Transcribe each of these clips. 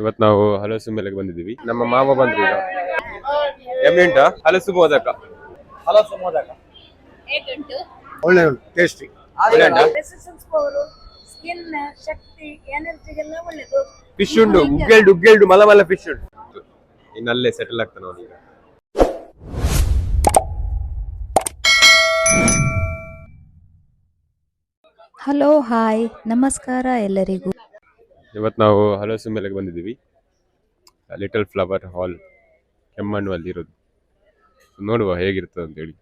ಇವತ್ತು ನಾವು ಹಲಸು ಮೇಲೆ ಬಂದಿದ್ದೀವಿ. ನಮ್ಮ ಮಾವ ಬಂದ್ರು ಈಗ. ಎಮ್ಮೆ ಹಲಸು ಮೋದಕ. ಹಲಸು ಮೋದಕ. ಒಳ್ಳೆ ಉಂಟು ಟೇಸ್ಟಿ ಒಳ್ಳೆ ಉಂಟಾ ರೆಸಿಸ್ಟೆನ್ಸ್ ಪವರ್ ಸ್ಕಿನ್ ಶಕ್ತಿ ಎನರ್ಜಿಗೆಲ್ಲ ಒಳ್ಳೇದು. ಫಿಶ್ ಉಂಡು ಉಗ್ಗೆಲ್ಡು ಉಗ್ಗೆಲ್ಡು ಮಲ ಮಲ ಫಿಶ್ ಉಂಟು. ಇನ್ನಲ್ಲೇ ಸೆಟಲ್ ಆಗ್ತಾನೆ ಅವನೀಗ ಹಲೋ ಹಾಯ್ ನಮಸ್ಕಾರ ಎಲ್ಲರಿಗೂ. ಇವತ್ತು ನಾವು ಹಲಸು ಮೇಲೆಗೆ ಬಂದಿದ್ದೀವಿ. ಲಿಟಲ್ ಫ್ಲವರ್ ಹಾಲ್ ಕೆಮ್ಮಣ್ಣು ಅಲ್ಲಿ ಇರೋದು. ನೋಡುವ ಹೇಗಿರ್ತದೆ ಅಂತೇಳಿ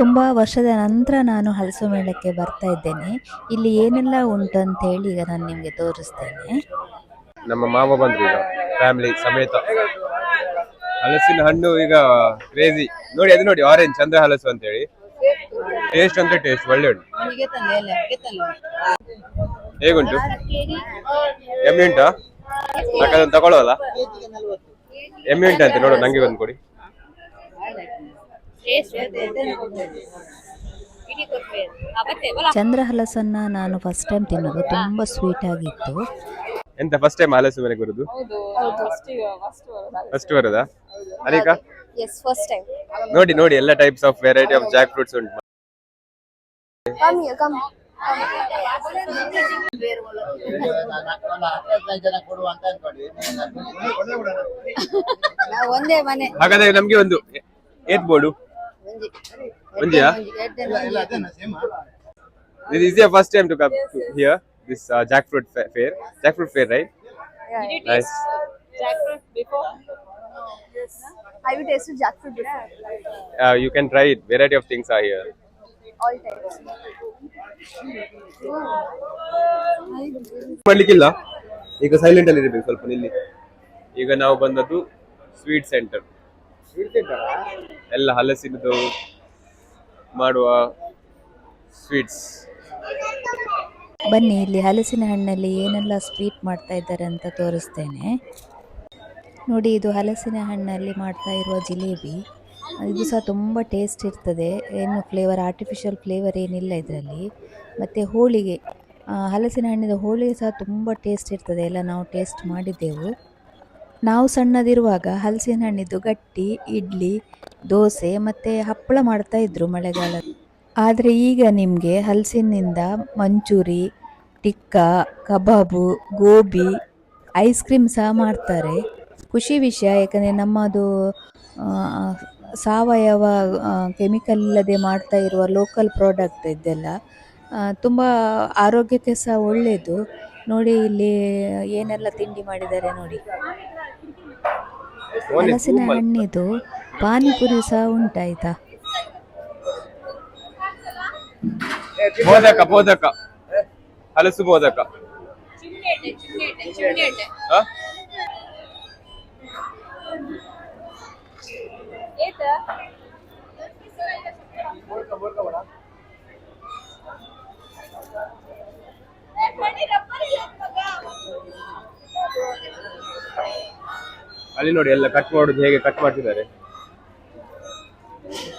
ತುಂಬ ವರ್ಷದ ನಂತರ ನಾನು ಹಲಸು ಮೇಳಕ್ಕೆ ಬರ್ತಾ ಇದ್ದೇನೆ. ಇಲ್ಲಿ ಏನೆಲ್ಲ ಉಂಟು ಅಂತ ಹೇಳಿ ಈಗ ನಾನು ನಿಮಗೆ ತೋರಿಸ್ತೇನೆ. ನಮ್ಮ ಮಾವ ಬಂದ್ರು ಈಗ ಫ್ಯಾಮಿಲಿ ಸಮೇತ. ಹಲಸಿನ ಹಣ್ಣು ಈಗ ಕ್ರೇಜಿ ನೋಡಿ, ಅದು ನೋಡಿ ಆರೆಂಜ್ ಚಂದ್ರ ಹಲಸು ಅಂತ ಹೇಳಿ ಟೇಸ್ಟ್ ಅಂದ್ರೆ ಟೇಸ್ಟ್ ಒಳ್ಳೆ ಉಂಟು. ಹೇಗುಂಟು? ಎಮ್ಮೆ ಉಂಟಾ? ಅದನ್ನು ತಗೊಳ್ಳೋಲ್ಲ ಎಮ್ಮೆ ಉಂಟಂತೆ, ನೋಡು, ನಂಗೆ ಒಂದು ಕೊಡಿ. ಇಡೀ ಕೊಟ್ರೆ ಅವತ್ತೆ ಬಲ ಚಂದ್ರ ಹಲಸನ್ನ ನಾನು ಫಸ್ಟ್ ಟೈಮ್ ತಿನ್ನೋದು. ತುಂಬಾ ಸ್ವೀಟ್ ಆಗಿತ್ತು. ಎಂತ ಫಸ್ಟ್ ಟೈಮ್ ಹಲಸು ಮನೆಗೆ ಬರುದು ಫಸ್ಟ್ ಬರೋದಾ ಅನೇಕ ಎಸ್ ಫಸ್ಟ್ ಟೈಮ್ ನೋಡಿ ನೋಡಿ ಎಲ್ಲ types of variety of jack fruits ಉಂಟು. ಒಂದೇ ಮನೆ ಹಾಗಾದ್ರೆ ನಮ್ಗೆ ಒಂದು ಏತ್ ಬೋರ್ಡು ಒಂಜಿಯಾ This is your first time to come to here, this uh, jackfruit fair. Jackfruit fair, right? Yeah. Nice. Jackfruit before? Have you tasted jackfruit before? Uh, you can try it. Variety of things are here. All types. ಮಾಡ್ಲಿಕ್ಕಿಲ್ಲ ಈಗ silent ಅಲ್ಲಿ ಇರಬೇಕು ಸ್ವಲ್ಪ ನಿಲ್ಲಿ ಈಗ ನಾವು ಬಂದದ್ದು sweet centre ಎಲ್ಲ ಹಲಸಿನದು ಮಾಡುವ ಸ್ವೀಟ್ಸ್ ಬನ್ನಿ, ಇಲ್ಲಿ ಹಲಸಿನ ಹಣ್ಣಲ್ಲಿ ಏನೆಲ್ಲ ಸ್ವೀಟ್ ಮಾಡ್ತಾ ಇದ್ದಾರೆ ಅಂತ ತೋರಿಸ್ತೇನೆ. ನೋಡಿ, ಇದು ಹಲಸಿನ ಹಣ್ಣಲ್ಲಿ ಮಾಡ್ತಾ ಇರುವ ಜಿಲೇಬಿ. ಇದು ಸಹ ತುಂಬ ಟೇಸ್ಟ್ ಇರ್ತದೆ. ಏನು ಫ್ಲೇವರ್ ಆರ್ಟಿಫಿಷಿಯಲ್ ಫ್ಲೇವರ್ ಏನಿಲ್ಲ ಇದರಲ್ಲಿ. ಮತ್ತು ಹೋಳಿಗೆ ಹಲಸಿನ ಹಣ್ಣಿನ ಹೋಳಿಗೆ ಸಹ ತುಂಬ ಟೇಸ್ಟ್ ಇರ್ತದೆ. ಎಲ್ಲ ನಾವು ಟೇಸ್ಟ್ ಮಾಡಿದ್ದೆವು. ನಾವು ಸಣ್ಣದಿರುವಾಗ ಹಲಸಿನ ಹಣ್ಣಿದ್ದು ಗಟ್ಟಿ, ಇಡ್ಲಿ, ದೋಸೆ ಮತ್ತು ಹಪ್ಪಳ ಮಾಡ್ತಾ ಇದ್ರು ಮಳೆಗಾಲ ಆದರೆ ಈಗ ನಿಮಗೆ ಹಲಸಿನಿಂದ manchurian, tikka, kebab, gobi, ice cream ಸಹ ಮಾಡ್ತಾರೆ. ಖುಷಿ ವಿಷಯ, ಯಾಕಂದರೆ ನಮ್ಮದು ಸಾವಯವ ಕೆಮಿಕಲ್ ಇಲ್ಲದೆ ಮಾಡ್ತಾ ಇರುವ ಲೋಕಲ್ ಪ್ರಾಡಕ್ಟ್ ಇದೆಲ್ಲ ತುಂಬ ಆರೋಗ್ಯಕ್ಕೆ ಸಹ ಒಳ್ಳೆಯದು ನೋಡಿ ಇಲ್ಲಿ ಏನೆಲ್ಲ ತಿಂಡಿ ಮಾಡಿದ್ದಾರೆ ನೋಡಿ. ಹಲಸಿನ ಹಣ್ಣಿದು ಪಾನಿಪುರಿ ಸಹ ಉಂಟಾಯ್ತಾ? ಮೋದಕ ಮೋದಕ ಹಲಸು ಮೋದಕ ಅಲ್ಲಿ ನೋಡಿ ಎಲ್ಲ ಕಟ್ ಮಾಡೋದು ಹೇಗೆ ಕಟ್ ಮಾಡ್ತಿದ್ದಾರೆ?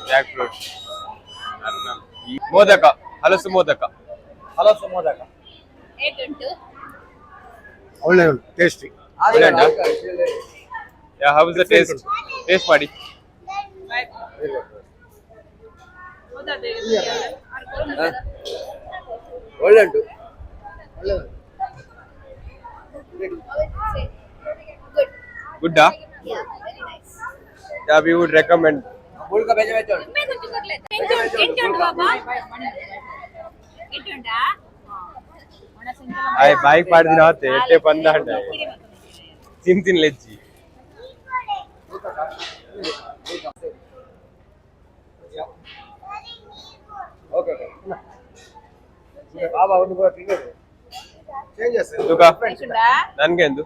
ಜಾಕ್ ಫ್ರೂಟ್ ಮೋದಕ ಹಲಸು ಮೋದಕ. ಹಲಸು ಮೋದಕ. ಒಳ್ಳೆ ಉಂಟು tasty yeah how's the taste taste ಮಾಡಿ. ಒಳ್ಳೆ ಉಂಟು. ಗುಡ್ಡ గుడ్డా? యా వి వుడ్ రికమెండ్ బుల్ కా బేజే బేచో ఎంటండు బాబా ఎంటండా ఐ బైక్ పాడిదిన హతే ఎట్టే పంద తిన్ తిన్ లెజ్జి బాబా ఉండు చేంజ్ చేస్తా నన్గేందు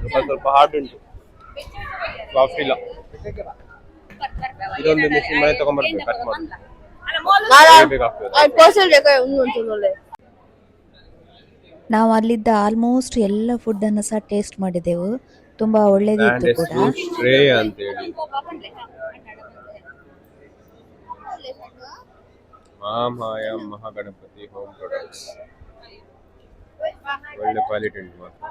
ಸ್ವಲ್ಪ ಸ್ವಲ್ಪ ಹಾರ್ಡ್ ಉಂಟು. ಸಾಫ್ಟ್ ಇಲ್ಲ ಇದೊಂದು ಮಿಷಿನ್ ಮನೆ ತಗೊಂಡ್ಬರ್ಬೇಕು ಕಟ್ ಮಾಡಿ. ನಾವು ಅಲ್ಲಿದ್ದ ಆಲ್ಮೋಸ್ಟ್ ಎಲ್ಲ ಫುಡ್ಡನ್ನು ಸಹ ಟೇಸ್ಟ್ ಮಾಡಿದೆವು. ತುಂಬಾ ಒಳ್ಳೆದಿತ್ತು ಕೂಡ. ಮಹಾಮಾಯ ಮಹಾಗಣಪತಿ ಹೋಮ್ ಪ್ರಾಡಕ್ಟ್ಸ್ ಒಳ್ಳೆ ಕ್ವಾಲಿಟಿ ಉಂಟು ಮಾತ್ರ.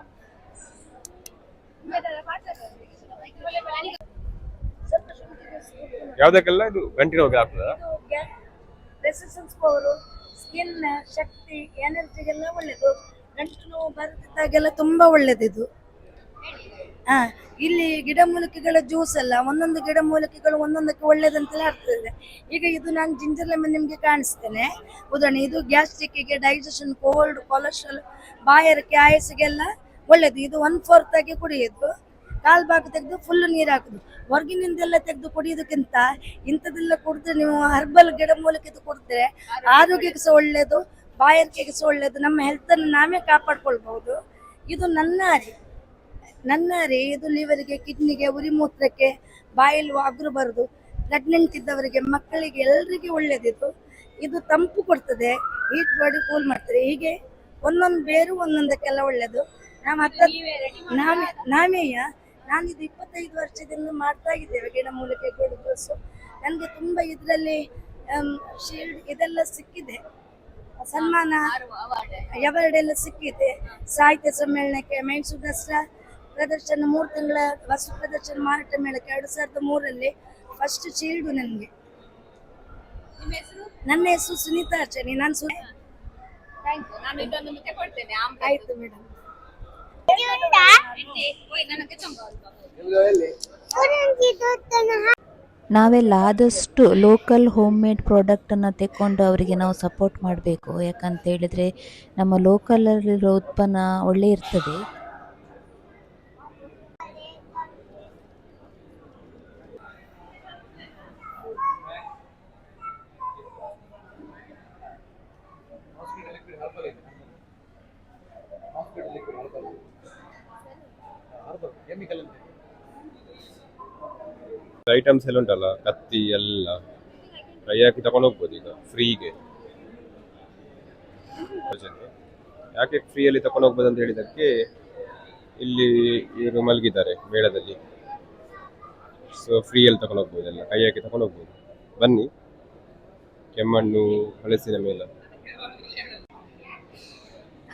ಯಾವ್ದಕ್ಕೆಲ್ಲ? ಇದು ಗಂಟಿನ ಹೋಗಿ ಆಗ್ತದ ರೆಸಿಸ್ಟೆನ್ಸ್ ಪವರು ಸ್ಕಿನ್ ಶಕ್ತಿ ಎನರ್ಜಿಗೆಲ್ಲ ಒಳ್ಳೇದು. ಗಂಟಲು ನೋವು ಬರದಿದ್ದಾಗೆಲ್ಲ ತುಂಬಾ ಒಳ್ಳೇದಿದು. ಹಾ. ಇಲ್ಲಿ ಗಿಡಮೂಲಿಕೆಗಳ ಜ್ಯೂಸ್ ಅಲ್ಲ, ಒಂದೊಂದು ಗಿಡಮೂಲಿಕೆಗಳು ಒಂದೊಂದಕ್ಕೆ ಒಳ್ಳೇದಂತೆಲ್ಲ ಆಗ್ತದೆ. ಈಗ ಇದು ನಾನು ಜಿಂಜರ್ ಲೆಮನ್ ನಿಮಗೆ ಕಾಣಿಸ್ತೇನೆ. ಉದಾಹರಣೆ, ಇದು ಗ್ಯಾಸ್ಟ್ರಿಕ್ಕಿಗೆ ಡೈಜೆಷನ್ ಕೋಲ್ಡ್ ಕೊಲೆಸ್ಟ್ರಾಲ್ ಬಾಯಾರಿಕೆ ಆಯಸ್ಸಿಗೆಲ್ಲ ಒಳ್ಳೇದು. ಇದು ಒನ್ ಫೋರ್ತ್ ಆಗಿ ಕುಡಿಯೋದು. ಕಾಲ್ ಭಾಗ ತೆಗೆದು ಫುಲ್ ನೀರು ಹಾಕುದು. ಹೊರಗಿನಿಂದೆಲ್ಲ ತೆಗೆದು ಕುಡಿಯೋದಕ್ಕಿಂತ ಇಂಥದೆಲ್ಲ ಕುಡಿದ್ರೆ ನೀವು ಹರ್ಬಲ್ ಗಿಡಮೂಲಿಕೆದು ಕುಡಿದ್ರೆ ಆರೋಗ್ಯಕ್ಕೆ ಸಹ ಒಳ್ಳೇದು, ಬಾಯಾರಿಕೆಗೆ ಸಹ ಒಳ್ಳೇದು. ನಮ್ಮ ಹೆಲ್ತನ್ನು ನಾವೇ ಕಾಪಾಡ್ಕೊಳ್ಬಹುದು. ಇದು ನನ್ನ ಅರಿ ನನ್ನ ರೇದು ಇದು ಲಿವರಿಗೆ ಕಿಡ್ನಿಗೆ ಉರಿ ಮೂತ್ರಕ್ಕೆ ಬಾಯಲ್ಲಿ ಅಗ್ರು ಬರುದು ಪ್ರೆಗ್ನೆಂಟ್ ಇದ್ದವರಿಗೆ ಮಕ್ಕಳಿಗೆ ಎಲ್ಲರಿಗೆ ಒಳ್ಳೆಯದಿತ್ತು ಇದು ತಂಪು ಕೊಡ್ತದೆ ಹೀಟ್ ಬಾಡಿ ಕೂಲ್ ಮಾಡ್ತಾರೆ ಹೀಗೆ ಒಂದೊಂದು ಬೇರು ಒಂದೊಂದಕ್ಕೆಲ್ಲ ಒಳ್ಳೆಯದು ನಾವು ಹತ್ತ ನಾವೇ ನಾವೇಯ ನಾನು ಇದು ಇಪ್ಪತ್ತೈದು ವರ್ಷದಿಂದ ಮಾಡ್ತಾ ಇದ್ದೇವೆ ಗಿಡಮೂಲಿಕೆ ಗೋಡು ಜ್ಯೂಸು ನನಗೆ ತುಂಬ ಇದರಲ್ಲಿ ಶೀಲ್ಡ್ ಇದೆಲ್ಲ ಸಿಕ್ಕಿದೆ ಸನ್ಮಾನ ಎವರ್ಡೆಲ್ಲ ಎಲ್ಲ ಸಿಕ್ಕಿದೆ ಸಾಹಿತ್ಯ ಸಮ್ಮೇಳನಕ್ಕೆ ಮೈಸೂರು ದಸರಾ ಪ್ರದರ್ಶನ ಮೂರು ತಿಂಗಳ ವಸ್ತು ಪ್ರದರ್ಶನ ಮಾರಾಟ ಮೇಳಕ್ಕೆ ಎರಡು ಸಾವಿರದ ಮೂರಲ್ಲಿ ಫಸ್ಟ್ ಶೀಲ್ಡು ನನಗೆ. ನನ್ನ ಹೆಸರು ಸುನೀತಾ ಅರ್ಚನಿ ನಾನು ಸು ನಾನು ಇದೊಂದು ತಗೊಳ್ತೇನೆ ಆಯ್ತು ಮೇಡಮ್ ನಾವೆಲ್ಲ ಆದಷ್ಟು ಲೋಕಲ್ ಹೋಮ್ ಮೇಡ್ ಪ್ರಾಡಕ್ಟನ್ನು ತೆಕ್ಕೊಂಡು ಅವರಿಗೆ ನಾವು ಸಪೋರ್ಟ್ ಮಾಡಬೇಕು. ಯಾಕಂತ ಹೇಳಿದರೆ ನಮ್ಮ ಲೋಕಲಲ್ಲಿರೋ ಉತ್ಪನ್ನ ಒಳ್ಳೆ ಇರ್ತದೆ. ಐಟಮ್ಸ್ ಎಲ್ಲ ಉಂಟಲ್ಲ, ಕತ್ತಿ ಎಲ್ಲ. ಕೈ ಹಾಕಿ ತಗೊಂಡು ಹೋಗ್ಬೋದು ಈಗ? ಫ್ರೀಗೆ ಯಾಕೆ ಫ್ರೀಯಲ್ಲಿ ತಗೊಂಡು ಹೋಗ್ಬೋದು ಅಂತ ಹೇಳಿದಕ್ಕೆ ಇಲ್ಲಿ ಇವರು ಮಲಗಿದ್ದಾರೆ ಮೇಳದಲ್ಲಿ. ಸೊ ಫ್ರೀಯಲ್ಲಿ ತಗೊಂಡು ಹೋಗ್ಬೋದು ಎಲ್ಲ. ಕೈ ಹಾಕಿ ತಗೊಂಡು ಹೋಗ್ಬೋದು? ಬನ್ನಿ. ಕೆಮ್ಮಣ್ಣು ಹಲಸಿನ ಮೇಲ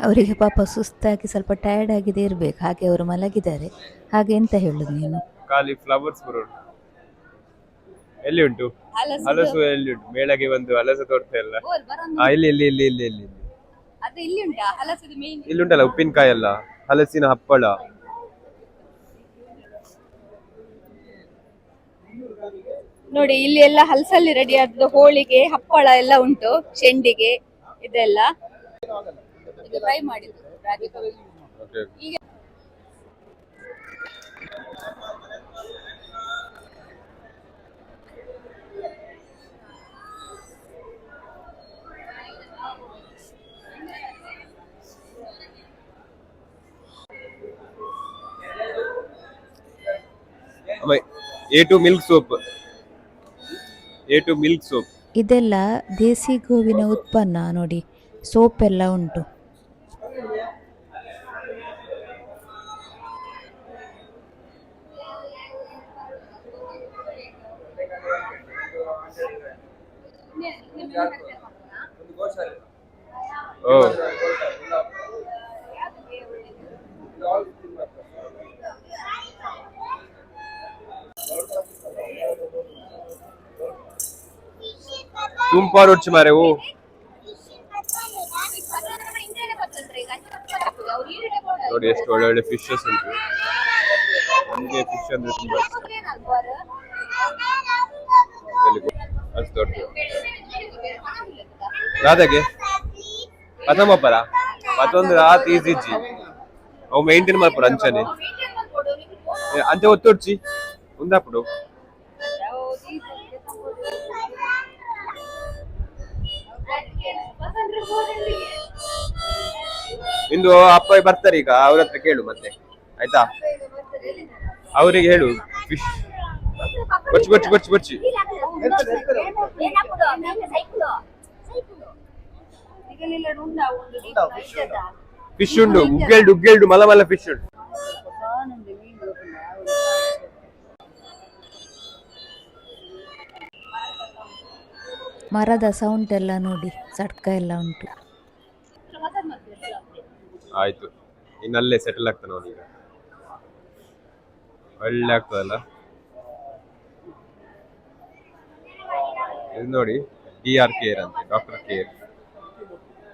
ಅವರಿಗೆ ಪಾಪ ಸುಸ್ತಾಗಿ ಸ್ವಲ್ಪ ಟಯರ್ಡ್ ಆಗಿದೆ ಇರಬೇಕು ಹಾಗೆ ಅವರು ಮಲಗಿದ್ದಾರೆ. ಹಾಗೆ ಎಂತ ಹೇಳುದು ನೀನು? ಖಾಲಿ ಫ್ಲವರ್ಸ್ ಬರೋದು ಎಲ್ಲಿ ಉಂಟು? ಹಲಸು. ಎಲ್ಲಿ ಉಂಟು? ಮೇಳಗೆ ಬಂದು ಹಲಸು ತೋರ್ತಾ ಇಲ್ಲ ಆ, ಇಲ್ಲಿ ಇಲ್ಲಿ ಇಲ್ಲಿ ಇಲ್ಲಿ ಇಲ್ಲಿ. ಇಲ್ಲಿ ಅದು ಇಲ್ಲಿ ಉಂಟಾ? ಹಲಸದ ಮೇನ್ ಇಲ್ಲಿ ಉಂಟಲ್ಲ ಉಪ್ಪಿನಕಾಯಿ ಅಲ್ಲ ಹಲಸಿನ ಹಪ್ಪಳ. ನೋಡಿ ಇಲ್ಲಿ ಎಲ್ಲ ಹಲಸಲ್ಲಿ ರೆಡಿ ಆದ ಹೋಳಿಗೆ ಹಪ್ಪಳ ಎಲ್ಲ ಉಂಟು ಚೆಂಡಿಗೆ ಇದೆಲ್ಲ. ಇದು ಫ್ರೈ ಮಾಡಿದ್ದು ರಾಗಿ ಈಗ A two milk soap A two milk soap ಇದೆಲ್ಲ ದೇಸಿ ಗೋವಿನ ಉತ್ಪನ್ನ ನೋಡಿ ಸೋಪ್ ಎಲ್ಲ ಉಂಟು. ಓ ತುಂಬಾ ರುಚಿ ಮಾರೆ ಓ ನೋಡಿ ಎಷ್ಟು ಒಳ್ಳೆ ಒಳ್ಳೆ ಫಿಶಸ್ ಉಂಟು. ನಮಗೆ ಫಿಶ್ ಅಂದ್ರೆ ತುಂಬಾ ಇಷ್ಟ. ಎಲ್ಲಿ ಗೊ- ಅಷ್ಟು ದೊಡ್ಡದು. ರಾಧಾಗೆ? ಪ್ರಥಮ ಮತ್ತೊಂದು ರಾತ್ ಈಜಿಜ್ಜಿ ಇಜ್ಜಿ ಅವು ಮೇಂಟೈನ್ ಮಾಡ್ಪಡು ಅಂಚನೆ. ಅಂತ ಒತ್ತೊಡ್ಚಿ ಮುಂದಾಪಡು ಇಂದು ಅಪ್ಪ ಬರ್ತಾರೆ ಈಗ, ಅವ್ರ ಹತ್ರ ಕೇಳು ಮತ್ತೆ. ಆಯ್ತಾ? ಅವರಿಗೆ ಹೇಳು ಬಚ್ಚಿ ಬಚ್ಚಿ ಬಚ್ಚಿ ಬಚ್ಚಿ. ಫಿಶ್ ಉಂಡು. ಉಗ್ಗೆಲ್ಡು ಉಗ್ಗೆಲ್ಡು ಮಲ ಮಲ ಫಿಶ್ ಉಂಡು. ಮರದ ಸೌಂಡ್ ಎಲ್ಲ ನೋಡಿ ಸಡ್ಕ ಎಲ್ಲ ಉಂಟು. ಆಯ್ತು. ಇನ್ನಲ್ಲೇ ಸೆಟಲ್ ಆಗ್ತಾನೆ ನೋಡಿ ಒಳ್ಳೆ ಆಗ್ತದಲ್ಲ? ಇದು ನೋಡಿ ಡಿ ಆರ್ ಕೇರ್ ಅಂತ ಡಾಕ್ಟರ್ ಕೇರ್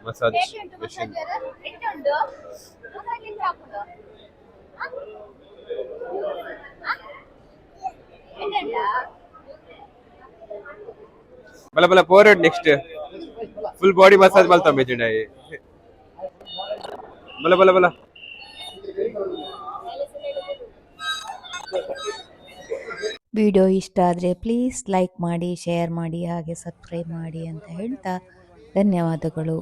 ಮಸಾಜ್ ಮೆಷಿನ್ ಬಲ ಬಲ forward next full body massage Malta ಮೇಜಿಂಡಾಯಿ ಬಲ ಬಲ ಬಲ. ವಿಡಿಯೋ ಇಷ್ಟ ಆದರೆ ಪ್ಲೀಸ್ ಲೈಕ್ ಮಾಡಿ ಶೇರ್ ಮಾಡಿ ಹಾಗೆ ಸಬ್ಸ್ಕ್ರೈಬ್ ಮಾಡಿ ಅಂತ ಹೇಳ್ತಾ ಧನ್ಯವಾದಗಳು.